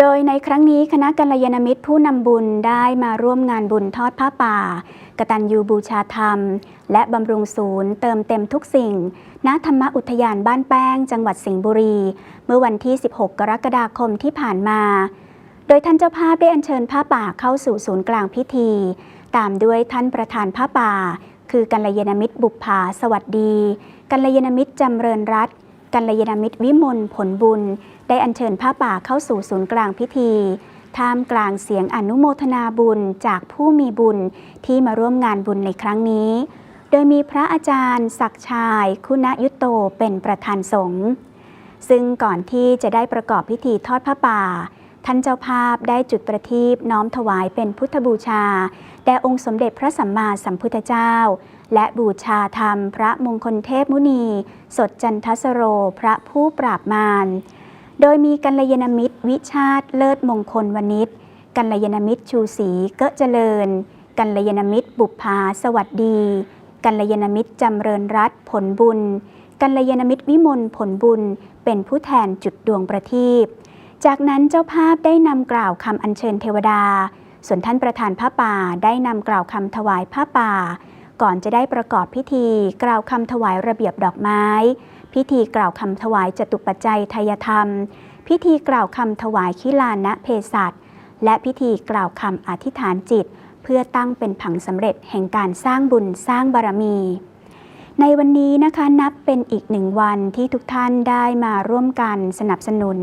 โดยในครั้งนี้คณะกัลยาณมิตรผู้นำบุญได้มาร่วมงานบุญทอดผ้าป่า กตัญญูบูชาธรรม และบำรุงศูนย์เติมเต็มทุกสิ่ง ณ ธรรมอุทยานบ้านแป้ง จังหวัดสิงห์บุรี เมื่อวันที่ 16 กรกฎาคมที่ผ่านมา โดยท่านเจ้าภาพได้อัญเชิญผ้าป่าเข้าสู่ศูนย์กลางพิธี ตามด้วยท่านประธานผ้าป่า คือกัลยาณมิตรบุปผาสวัสดี กัลยาณมิตรจำเริญรัตน์ กัลยาณมิตรวิมลผลบุญ ได้อัญเชิญผ้าป่าเข้าสู่ศูนย์กลางพิธีท่ามกลางเสียงอนุโมทนาบุญจากผู้มีบุญที่มาร่วมงานบุญในครั้งนี้ โดยมีพระอาจารย์ ศักชาย คุณยุตโตเป็นประธานสงฆ์ซึ่งก่อนที่จะได้ประกอบพิธีทอดผ้าป่า ท่านเจ้าภาพได้จุดประทีปน้อมถวายเป็นพุทธบูชา แด่องค์สมเด็จพระสัมมาสัมพุทธเจ้า และบูชาธรรมพระมงคลเทพมุนี สดจันทสโรพระผู้ปราบมารโดยมีกัลยาณมิตรวิชาติเลิศมงคลวณิชกัลยาณมิตรชูศรีเกอะเจริญ กัลยาณมิตรบุปผาสวัสดี กัลยาณมิตรจำเริญรัตผลบุญ กัลยาณมิตรวิมลผลบุญ เป็นผู้แทนจุดดวงประทีป จากนั้นเจ้าภาพได้นำกล่าวคำอัญเชิญเทวดา ส่วนท่านประธานผ้าป่าได้นำกล่าวคำถวายผ้าป่า ก่อนจะได้ประกอบพิธีกล่าวคำถวายระเบียบดอกไม้ พิธีกล่าวคำถวายจตุปัจจัยทายธรรม พิธีกล่าวคำถวายคิลานะเพศัตและพิธีกล่าวคำอธิษฐานจิต เพื่อตั้งเป็นผังสำเร็จแห่งการสร้างบุญสร้างบารมี ในวันนี้นะคะนับเป็นอีกหนึ่งวันที่ทุกท่านได้มาร่วมกันสนับสนุน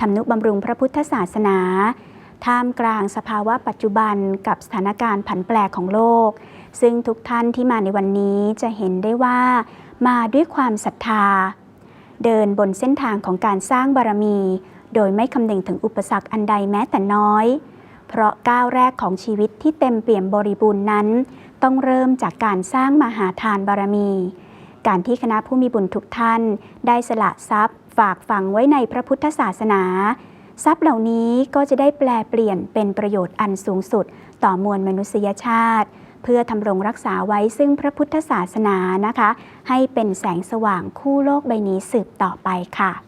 ทำนุบำรุงพระพุทธศาสนา ท่ามกลางสภาวะปัจจุบันกับสถานการณ์ผันแปรของโลก ซึ่งทุกท่านที่มาในวันนี้จะเห็นได้ว่ามาด้วยความศรัทธา เดินบนเส้นทางของการสร้างบารมี โดยไม่คำนึงถึงอุปสรรคอันใดแม้แต่น้อย เพราะก้าวแรกของชีวิตที่เต็มเปี่ยมบริบูรณ์นั้น ต้องเริ่มจากการสร้างมหาทานบารมี การที่คณะผู้มีบุญทุกท่าน ได้สละทรัพย์ ฝากฝังไว้ในพระพุทธศาสนา ทรัพย์เหล่านี้ก็จะได้แปลเปลี่ยนเป็นประโยชน์อันสูงสุด ต่อมวลมนุษยชาติ เพื่อทำรงรักษาไว้ซึ่งพระพุทธศาสนานะคะ ให้เป็นแสงสว่างคู่โลกใบนี้สืบต่อไปค่ะ